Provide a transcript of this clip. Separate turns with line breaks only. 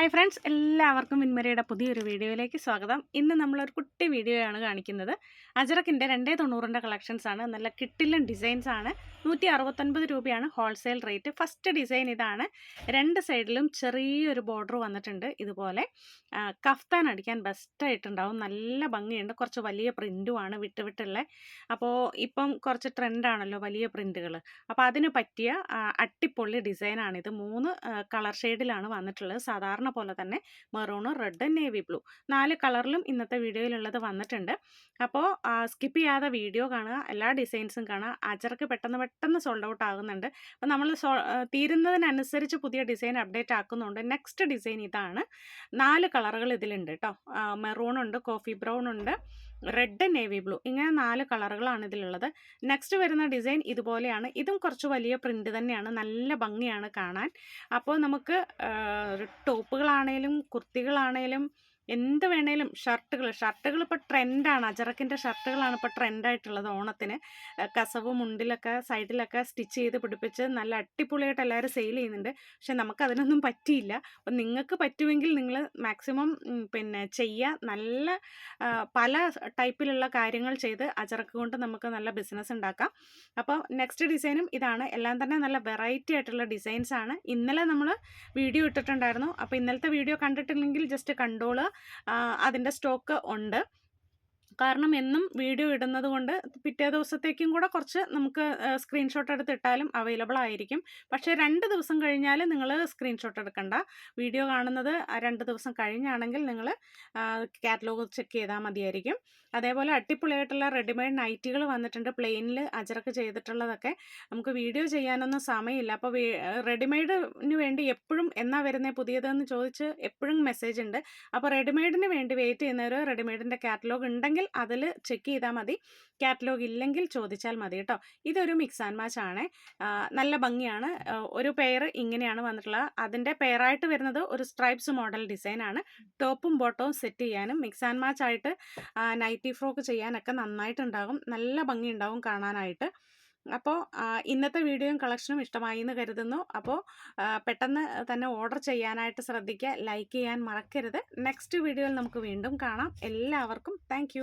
Hi friends എല്ലാവർക്കും വിൻമരയുടെ പുതിയൊരു വീഡിയോയിലേക്ക് സ്വാഗതം. ഇന്ന് നമ്മളൊരു കുട്ടി വീഡിയോയാണ് കാണിക്കുന്നത്. അജറക്കിന്റെ രണ്ടേ തൊണ്ണൂറിന്റെ കളക്ഷൻസ് ആണ്. നല്ല കിട്ടില്ല ഡിസൈൻസ് ആണ്. നൂറ്റി അറുപത്തൊൻപത് രൂപയാണ് ഹോൾസെയിൽ റേറ്റ് ഫസ്റ്റ് ഡിസൈൻ ഇതാണ്. രണ്ട് സൈഡിലും ചെറിയൊരു ബോർഡർ വന്നിട്ടുണ്ട്. ഇതുപോലെ കഫ്താൻ അടിക്കാൻ ബെസ്റ്റായിട്ടുണ്ടാവും നല്ല ഭംഗിയുണ്ട്. കുറച്ച് വലിയ പ്രിന്റുമാണ് വിട്ട് വിട്ടുള്ളത് അപ്പോൾ ഇപ്പം കുറച്ച് ട്രെൻഡാണല്ലോ വലിയ പ്രിന്റുകൾ അപ്പോൾ അതിന് പറ്റിയ അട്ടിപ്പൊള്ളി അട്ടിപ്പൊളി ഡിസൈനാണിത് മൂന്ന് കളർ ഷെയ്ഡിലാണ് വന്നിട്ടുള്ളത്. സാധാരണ പോലെ തന്നെ മെറൂണ് റെഡ് നേവി ബ്ലൂ നാല് കളറിലും ഇന്നത്തെ വീഡിയോയിലുള്ളത് വന്നിട്ടുണ്ട്. അപ്പോൾ സ്കിപ്പ് ചെയ്യാതെ വീഡിയോ കാണുക എല്ലാ ഡിസൈൻസും കാണുക അജർക്ക് പെട്ടെന്ന് പെട്ടെന്ന് സോൾഡ് ഔട്ട് ആകുന്നുണ്ട്. അപ്പോൾ നമ്മൾ സോ തീരുന്നതിനനുസരിച്ച് പുതിയ ഡിസൈൻ അപ്ഡേറ്റ് ആക്കുന്നുണ്ട്. നെക്സ്റ്റ് ഡിസൈൻ ഇതാണ്. നാല് കളറുകൾ ഇതിലുണ്ട് കേട്ടോ മെറൂൺ ഉണ്ട് കോഫി ബ്രൗൺ ഉണ്ട്. റെഡ് നേവി ബ്ലൂ ഇങ്ങനെ നാല് കളറുകളാണ് ഇതിലുള്ളത്. നെക്സ്റ്റ് വരുന്ന ഡിസൈൻ ഇതുപോലെയാണ്. ഇതും കുറച്ച് വലിയ പ്രിന്റ് തന്നെയാണ്. നല്ല ഭംഗിയാണ് കാണാൻ. അപ്പോൾ നമുക്ക് ടോപ്പുകളാണേലും കുർത്തികളാണേലും എന്ത് വേണേലും ഷർട്ടുകൾ ഷർട്ടുകൾ ഇപ്പോൾ ട്രെൻഡാണ്. അജറക്കിന്റെ ഷർട്ടുകളാണ് ഇപ്പോൾ ട്രെൻഡായിട്ടുള്ളത് ഓണത്തിന്. കസവ് മുണ്ടിലൊക്കെ സൈഡിലൊക്കെ സ്റ്റിച്ച് ചെയ്ത് പിടിപ്പിച്ച് നല്ല അടിപൊളിയായിട്ട് എല്ലാവരും സെയിൽ ചെയ്യുന്നുണ്ട്. പക്ഷെ നമുക്ക് അതിനൊന്നും പറ്റിയില്ല. അപ്പം നിങ്ങൾക്ക് പറ്റുമെങ്കിൽ നിങ്ങൾ മാക്സിമം പിന്നെ ചെയ്യുക. നല്ല പല ടൈപ്പിലുള്ള കാര്യങ്ങൾ ചെയ്ത് അജറക്ക് കൊണ്ട് നമുക്ക് നല്ല ബിസിനസ് ഉണ്ടാക്കാം. അപ്പോൾ നെക്സ്റ്റ് ഡിസൈനും ഇതാണ്. എല്ലാം തന്നെ നല്ല വെറൈറ്റി ആയിട്ടുള്ള ഡിസൈൻസ് ആണ് ഇന്നലെ നമ്മൾ വീഡിയോ ഇട്ടിട്ടുണ്ടായിരുന്നു. അപ്പോൾ ഇന്നലത്തെ വീഡിയോ കണ്ടിട്ടില്ലെങ്കിൽ ജസ്റ്റ് കണ്ടോൾ. അതിന്റെ സ്റ്റോക്ക് ഉണ്ട്. കാരണം എന്നും വീഡിയോ ഇടുന്നത് കൊണ്ട് പിറ്റേ ദിവസത്തേക്കും കൂടെ കുറച്ച് നമുക്ക് സ്ക്രീൻഷോട്ട് എടുത്തിട്ടാലും അവൈലബിൾ ആയിരിക്കും. പക്ഷേ രണ്ട് ദിവസം കഴിഞ്ഞാൽ നിങ്ങൾ സ്ക്രീൻഷോട്ട് എടുക്കണ്ട. വീഡിയോ കാണുന്നത് രണ്ട് ദിവസം കഴിഞ്ഞാണെങ്കിൽ നിങ്ങൾ കാറ്റലോഗ് ചെക്ക് ചെയ്താൽ മതിയായിരിക്കും. അതേപോലെ അടിപൊളിയായിട്ടുള്ള റെഡിമെയ്ഡ് നൈറ്റികൾ വന്നിട്ടുണ്ട്. പ്ലെയിനിൽ അജറക്ക് ചെയ്തിട്ടുള്ളതൊക്കെ. നമുക്ക് വീഡിയോ ചെയ്യാനൊന്നും സമയമില്ല. അപ്പോൾ റെഡിമെയ്ഡിന് വേണ്ടി എപ്പോഴും എന്നാ വരുന്നത് പുതിയതെന്ന് ചോദിച്ച് എപ്പോഴും മെസ്സേജ് ഉണ്ട്. അപ്പോൾ റെഡിമെയ്ഡിന് വേണ്ടി വെയിറ്റ് ചെയ്യുന്നവർ റെഡിമെയ്ഡിന്റെ കാറ്റലോഗ് ഉണ്ടെങ്കിൽ അതിൽ ചെക്ക് ചെയ്താൽ മതി. കാറ്റലോഗ് ഇല്ലെങ്കിൽ ചോദിച്ചാൽ മതി കേട്ടോ. ഇതൊരു മിക്സ് ആൻഡ് മാച്ച് ആണ്. നല്ല ഭംഗിയാണ്. ഒരു പെയർ ഇങ്ങനെയാണ് വന്നിട്ടുള്ളത്. അതിന്റെ പെയറായിട്ട് വരുന്നത് ഒരു സ്ട്രൈപ്സ് മോഡൽ ഡിസൈൻ ആണ്. ടോപ്പും ബോട്ടവും സെറ്റ് ചെയ്യാനും മിക്സ് ആൻഡ് മാച്ച് ആയിട്ട് നൈറ്റി ഫ്രോക്ക് ചെയ്യാനൊക്കെ നന്നായിട്ടുണ്ടാകും. നല്ല ഭംഗി ഉണ്ടാവും കാണാനായിട്ട്. അപ്പോൾ ഇന്നത്തെ വീഡിയോയും കളക്ഷനും ഇഷ്ടമായി എന്ന് കരുതുന്നു അപ്പോൾ പെട്ടെന്ന് തന്നെ ഓർഡർ ചെയ്യാനായിട്ട് ശ്രദ്ധിക്കുക ലൈക്ക് ചെയ്യാൻ മറക്കരുത്. നെക്സ്റ്റ് വീഡിയോയിൽ നമുക്ക് വീണ്ടും കാണാം. എല്ലാവർക്കും താങ്ക്